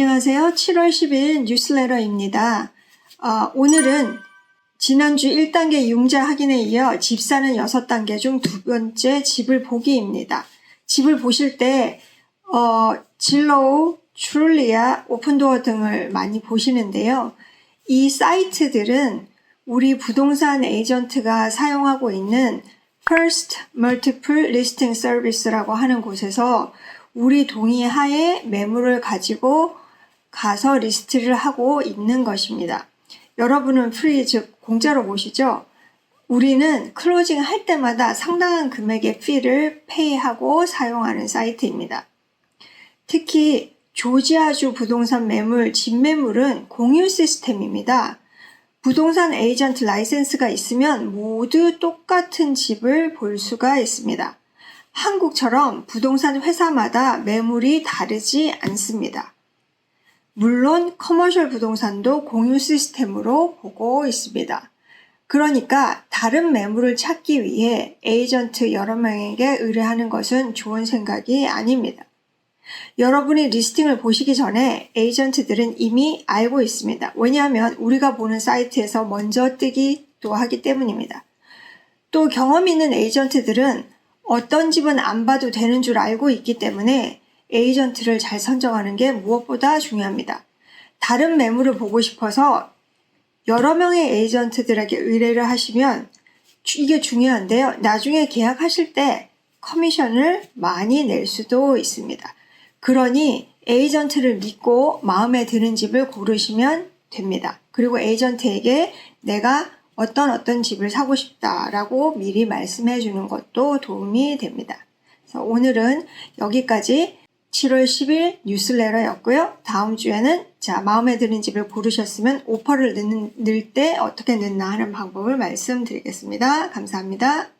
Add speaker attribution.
Speaker 1: 안녕하세요. 7월 10일 뉴스레터입니다. 어, 오늘은 지난주 1단계 융자 확인에 이어 집 사는 6단계 중 두 번째 집을 보기입니다. 집을 보실 때 어, 진로우, 트룰리아, 오픈도어 등을 많이 보시는데요. 이 사이트들은 우리 부동산 에이전트가 사용하고 있는 First Multiple Listing Service라고 하는 곳에서 우리 동의하에 매물을 가지고 가서 리스트를 하고 있는 것입니다. 여러분은 프리 즉 공짜로 보시죠. 우리는 클로징 할 때마다 상당한 금액의 피를 페이하고 사용하는 사이트입니다. 특히 조지아주 부동산 매물, 집매물은 공유 시스템입니다. 부동산 에이전트 라이센스가 있으면 모두 똑같은 집을 볼 수가 있습니다. 한국처럼 부동산 회사마다 매물이 다르지 않습니다. 물론 커머셜 부동산도 공유 시스템으로 보고 있습니다. 그러니까 다른 매물을 찾기 위해 에이전트 여러 명에게 의뢰하는 것은 좋은 생각이 아닙니다. 여러분이 리스팅을 보시기 전에 에이전트들은 이미 알고 있습니다. 왜냐하면 우리가 보는 사이트에서 먼저 뜨기도 하기 때문입니다. 또 경험 있는 에이전트들은 어떤 집은 안 봐도 되는 줄 알고 있기 때문에 에이전트를 잘 선정하는 게 무엇보다 중요합니다. 다른 매물을 보고 싶어서 여러 명의 에이전트들에게 의뢰를 하시면 주- 이게 중요한데요. 나중에 계약하실 때 커미션을 많이 낼 수도 있습니다. 그러니 에이전트를 믿고 마음에 드는 집을 고르시면 됩니다. 그리고 에이전트에게 내가 어떤 어떤 집을 사고 싶다라고 미리 말씀해 주는 것도 도움이 됩니다. 그래서 오늘은 여기까지 7월 10일 뉴스레터였고요. 다음 주에는 자 마음에 드는 집을 고르셨으면 오퍼를 넣을 때 어떻게 넣나 하는 방법을 말씀드리겠습니다. 감사합니다.